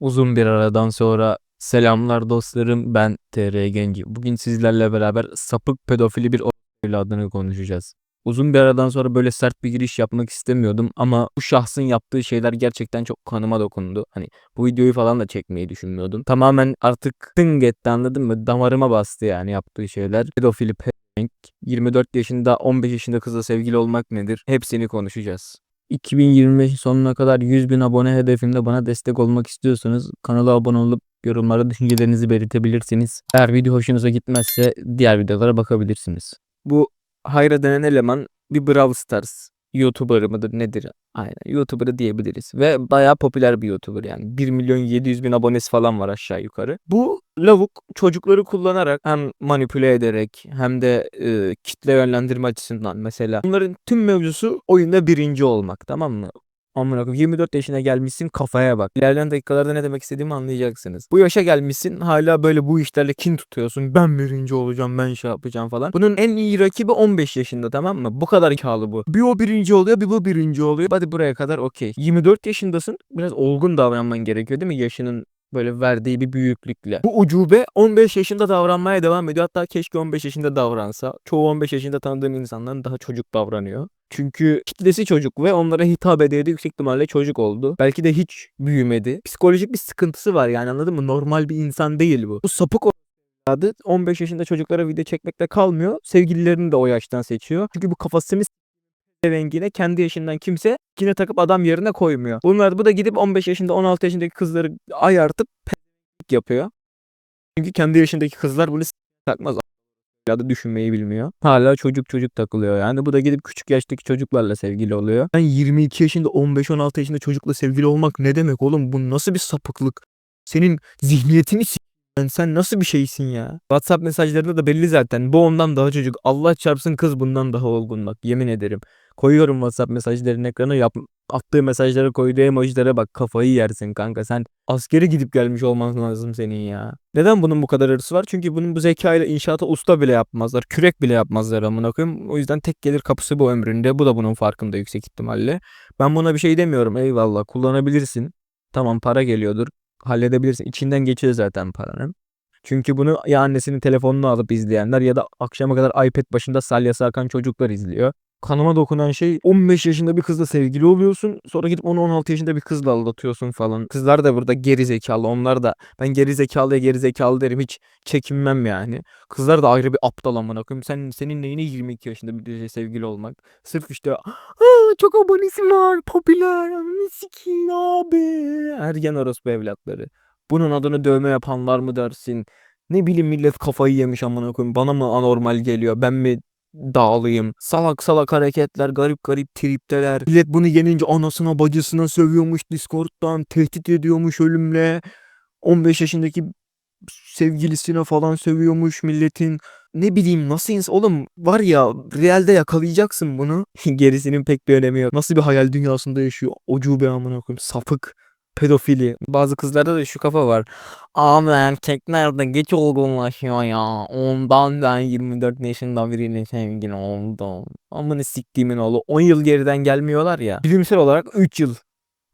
Uzun bir aradan sonra selamlar dostlarım ben TR Genci. Bugün sizlerle beraber sapık pedofili bir evladını konuşacağız. Uzun bir aradan sonra böyle sert bir giriş yapmak istemiyordum ama bu şahsın yaptığı şeyler gerçekten çok kanıma dokundu. Hani bu videoyu falan da çekmeyi düşünmüyordum. Tamamen artık tınk etti anladın mı? Damarıma bastı yani yaptığı şeyler. Pedofili pezevenk, 24 yaşında 15 yaşında kızla sevgili olmak nedir? Hepsini konuşacağız. 2025 sonuna kadar 100 bin abone hedefimde bana destek olmak istiyorsanız kanala abone olup yorumlara düşüncelerinizi belirtebilirsiniz. Eğer video hoşunuza gitmezse diğer videolara bakabilirsiniz. Bu Hayra denen eleman bir Brawl Stars YouTuber'ı mıdır nedir? Aynen YouTuber'ı diyebiliriz. Ve bayağı popüler bir YouTuber yani. 1 milyon 700 bin abonesi falan var aşağı yukarı. Bu lavuk çocukları kullanarak hem manipüle ederek hem de e, kitle yönlendirme açısından mesela. Bunların tüm mevzusu oyunda birinci olmak tamam mı? Amına koyayım 24 yaşına gelmişsin kafaya bak. İlerleyen dakikalarda ne demek istediğimi anlayacaksınız. Bu yaşa gelmişsin hala böyle bu işlerle kin tutuyorsun. Ben birinci olacağım ben şey yapacağım falan. Bunun en iyi rakibi 15 yaşında tamam mı? Bu kadar hikalı bu. Bir o birinci oluyor bir bu birinci oluyor. Hadi buraya kadar okey. 24 yaşındasın. Biraz olgun davranman gerekiyor değil mi? Yaşının böyle verdiği bir büyüklükle. Bu ucube 15 yaşında davranmaya devam ediyor. Hatta keşke 15 yaşında davransa. Çoğu 15 yaşında tanıdığım insanların daha çocuk davranıyor. Çünkü kitlesi çocuk ve onlara hitap ediyor yüksek ihtimalle çocuk oldu. Belki de hiç büyümedi. Psikolojik bir sıkıntısı var yani anladın mı? Normal bir insan değil bu. Bu sapık evladı 15 yaşında çocuklara video çekmekle kalmıyor. Sevgililerini de o yaştan seçiyor. Çünkü bu kafası temiz rengine kendi yaşından kimse yine takıp adam yerine koymuyor. Bunlar bu da gidip 15 yaşında 16 yaşındaki kızları ayartıp yapıyor. Çünkü kendi yaşındaki kızlar bunu takmaz. Ya da düşünmeyi bilmiyor. Hala çocuk çocuk takılıyor yani. Bu da gidip küçük yaştaki çocuklarla sevgili oluyor. Ben 22 yaşında 15-16 yaşında çocukla sevgili olmak ne demek oğlum? Bu nasıl bir sapıklık? Senin zihniyetini s- sen, sen nasıl bir şeysin ya? WhatsApp mesajlarında da belli zaten. Bu ondan daha çocuk. Allah çarpsın kız bundan daha olgun bak. Yemin ederim. Koyuyorum WhatsApp mesajlarının ekrana. Yap, attığı mesajlara koyduğu emojilere bak. Kafayı yersin kanka. Sen askere gidip gelmiş olman lazım senin ya. Neden bunun bu kadar hırsı var? Çünkü bunun bu zekayla inşaata usta bile yapmazlar. Kürek bile yapmazlar amına koyayım. O yüzden tek gelir kapısı bu ömründe. Bu da bunun farkında yüksek ihtimalle. Ben buna bir şey demiyorum. Eyvallah kullanabilirsin. Tamam para geliyordur. Halledebilirsin. İçinden geçiyor zaten paranın. Çünkü bunu ya annesinin telefonunu alıp izleyenler ya da akşama kadar iPad başında salyası akan çocuklar izliyor. Kanıma dokunan şey 15 yaşında bir kızla sevgili oluyorsun. Sonra gidip onu 16 yaşında bir kızla aldatıyorsun falan. Kızlar da burada geri zekalı. Onlar da ben geri zekalıya geri zekalı derim. Hiç çekinmem yani. Kızlar da ayrı bir aptal amına koyayım. Sen senin neyine 22 yaşında bir sevgili olmak? Sırf işte "Aa, çok abonesi var, popüler, sikeyim abi. Ergen orospu evlatları. Bunun adını dövme yapanlar mı dersin? Ne bileyim millet kafayı yemiş amına koyayım. Bana mı anormal geliyor? Ben mi dağılayım? Salak salak hareketler, garip garip tripteler. Millet bunu yenince anasına bacısına sövüyormuş Discord'dan, tehdit ediyormuş ölümle. 15 yaşındaki sevgilisine falan sövüyormuş milletin. Ne bileyim nasıl insan oğlum var ya realde yakalayacaksın bunu. Gerisinin pek bir önemi yok. Nasıl bir hayal dünyasında yaşıyor? Ucube amına koyayım sapık. Pedofili. Bazı kızlarda da şu kafa var. Abi erkekler de geç olgunlaşıyor ya. Ondan ben 24 yaşında biriyle sevgili oldum. Amına siktiğimin oğlu. 10 yıl geriden gelmiyorlar ya. Bilimsel olarak 3 yıl.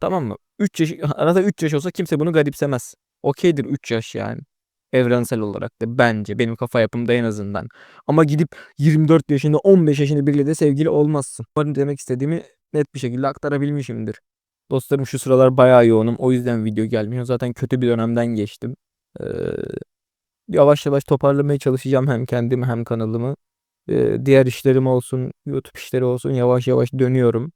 Tamam mı? 3 yaş, arada 3 yaş olsa kimse bunu garipsemez. Okeydir 3 yaş yani. Evrensel olarak da bence benim kafa yapımda en azından. Ama gidip 24 yaşında 15 yaşında biriyle de sevgili olmazsın. Umarım demek istediğimi net bir şekilde aktarabilmişimdir. Dostlarım şu sıralar bayağı yoğunum. O yüzden video gelmiyor. Zaten kötü bir dönemden geçtim. Ee, yavaş yavaş toparlamaya çalışacağım hem kendimi hem kanalımı. Ee, diğer işlerim olsun, YouTube işleri olsun yavaş yavaş dönüyorum.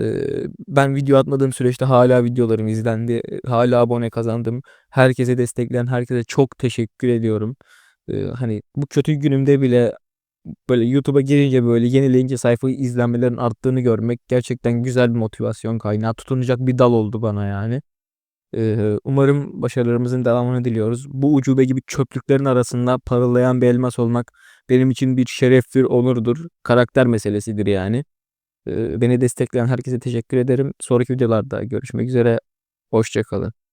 Ee, ben video atmadığım süreçte hala videolarım izlendi. Hala abone kazandım. Herkese destekleyen herkese çok teşekkür ediyorum. Ee, hani bu kötü günümde bile böyle YouTube'a girince böyle yenileyince sayfayı izlenmelerin arttığını görmek gerçekten güzel bir motivasyon kaynağı. Tutunacak bir dal oldu bana yani. Ee, umarım başarılarımızın devamını diliyoruz. Bu ucube gibi çöplüklerin arasında parıldayan bir elmas olmak benim için bir şereftir, onurdur. Karakter meselesidir yani. Ee, beni destekleyen herkese teşekkür ederim. Sonraki videolarda görüşmek üzere. Hoşçakalın.